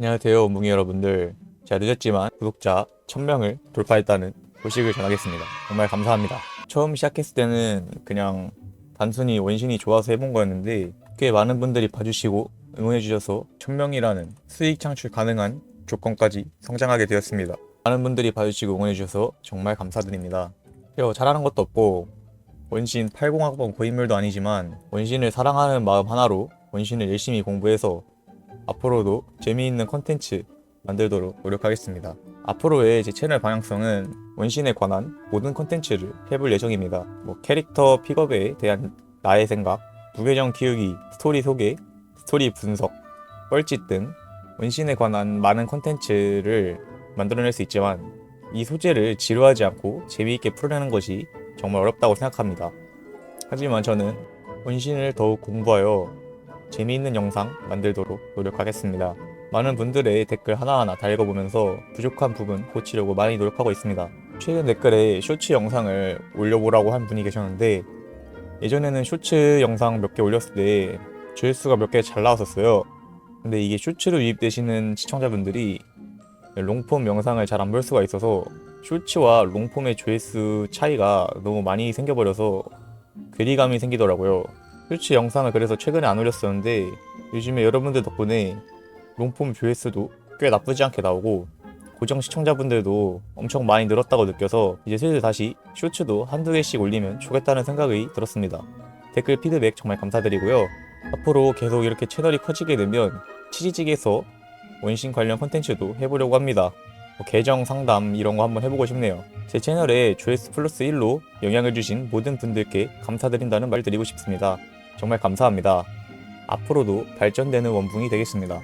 안녕하세요, 뭉이 여러분들. 제가 늦었지만 구독자 1000명을 돌파했다는 소식을 전하겠습니다. 정말 감사합니다. 처음 시작했을 때는 그냥 단순히 원신이 좋아서 해본 거였는데 꽤 많은 분들이 봐주시고 응원해주셔서 1000명이라는 수익 창출 가능한 조건까지 성장하게 되었습니다. 많은 분들이 봐주시고 응원해주셔서 정말 감사드립니다. 잘하는 것도 없고 원신 80학번 고인물도 아니지만 원신을 사랑하는 마음 하나로 원신을 열심히 공부해서 앞으로도 재미있는 컨텐츠 만들도록 노력하겠습니다. 앞으로의 제 채널 방향성은 원신에 관한 모든 컨텐츠를 해볼 예정입니다. 뭐 캐릭터 픽업에 대한 나의 생각, 무계정 키우기, 스토리 소개, 스토리 분석, 뻘짓 등 원신에 관한 많은 컨텐츠를 만들어낼 수 있지만 이 소재를 지루하지 않고 재미있게 풀어내는 것이 정말 어렵다고 생각합니다. 하지만 저는 원신을 더욱 공부하여 재미있는 영상 만들도록 노력하겠습니다. 많은 분들의 댓글 하나하나 다 읽어보면서 부족한 부분 고치려고 많이 노력하고 있습니다. 최근 댓글에 쇼츠 영상을 올려보라고 한 분이 계셨는데 예전에는 쇼츠 영상 몇 개 올렸을 때 조회수가 몇 개 잘 나왔었어요. 근데 이게 쇼츠로 유입되시는 시청자분들이 롱폼 영상을 잘 안 볼 수가 있어서 쇼츠와 롱폼의 조회수 차이가 너무 많이 생겨버려서 괴리감이 생기더라고요. 쇼츠 영상을 그래서 최근에 안 올렸었는데 요즘에 여러분들 덕분에 롱폼 조회수도 꽤 나쁘지 않게 나오고 고정 시청자분들도 엄청 많이 늘었다고 느껴서 이제 슬슬 다시 쇼츠도 한두 개씩 올리면 좋겠다는 생각이 들었습니다. 댓글 피드백 정말 감사드리고요. 앞으로 계속 이렇게 채널이 커지게 되면 치지직에서 원신 관련 컨텐츠도 해보려고 합니다. 뭐 계정 상담 이런 거 한번 해보고 싶네요. 제 채널에 조회수 플러스 1로 영향을 주신 모든 분들께 감사드린다는 말 드리고 싶습니다. 정말 감사합니다. 앞으로도 발전되는 원붕이 되겠습니다.